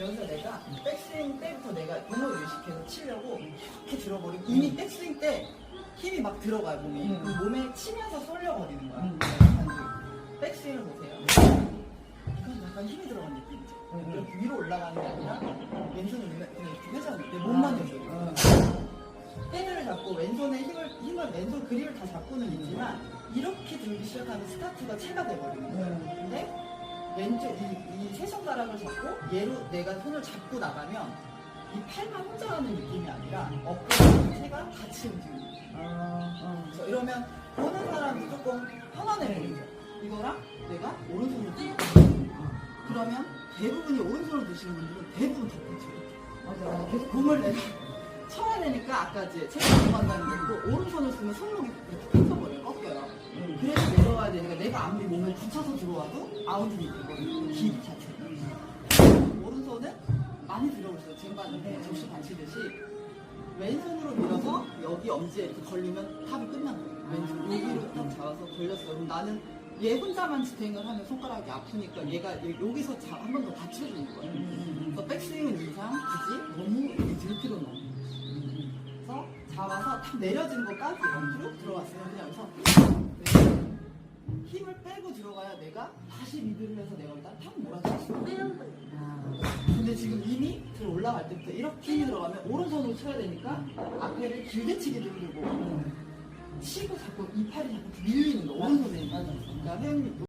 여기서 내가 백스윙 때부터 내가 이걸 의식해서 치려고 이렇게 들어버리고 이미 백스윙 때 힘이 막 들어가요 몸이 음. 그 몸에 치면서 쏠려버리는 거야 음. 백스윙을 보세요 이건 약간 힘이 들어간 느낌이죠 음. 이렇게 위로 올라가는 게 아니라 왼손을 이렇게 회전을 내 몸만 해줘요 어. 헤드를 잡고 왼손에 힘을, 힘을 왼손 그립을 다 잡고는 있지만 이렇게 들기 시작하면 스타트가 체가 돼버리는 거예요. 음. 근데 왼쪽 이, 이세 손가락을 잡고 얘로 내가 손을 잡고 나가면 이 팔만 혼자 하는 느낌이 아니라 어깨와 체가 같이 움직이는 거예요. 어, 어. 그래서 이러면 보는 사람이 조금 편안해 보이죠. 이거랑 내가 오른손을 들고 그러면 대부분이 오른손을 드시는 분들은 대부분 다 그렇죠. 맞아. 계속 공을 내가 쳐야 되니까 아까 이제 체가 넘어간다는 거고 오른손을 쓰면 손목이 이렇게 끊겨버려요 꺾여요 음. 그래서 내려와야 되니까 내가 아무리 몸을 붙여서 들어와도 아웃이 되거든요. 기 자체가. 오른손은 많이 들어오세요. 쟁반인데 접시 반치듯이. 왼손으로 밀어서 여기 엄지에 이렇게 걸리면 탑이 끝난 거예요. 왼손 여기로 딱 잡아서 걸렸어 그럼 나는 얘 혼자만 지탱을 하면 손가락이 아프니까 얘가 여기서 한 번 더 받쳐주는 거예요. 그래서 백스윙은 이상 굳이 너무 들 필요는 없는 거예요. 그래서 잡아서 탁 내려진 것까지 옆으로 들어갔어요. 그냥 여기서 힘을 빼고 들어가야 내가 다시 리드를 해서 내가 일단 탁 몰아줄 수 있어요. 근데 지금 이미 들어 올라갈 때부터 이렇게 힘이 들어가면 오른손으로 쳐야 되니까 앞에를 길게 치기도 힘들고 치고 자꾸 이 팔이 자꾸 밀리는 거 오른손에. 그러니까 회원님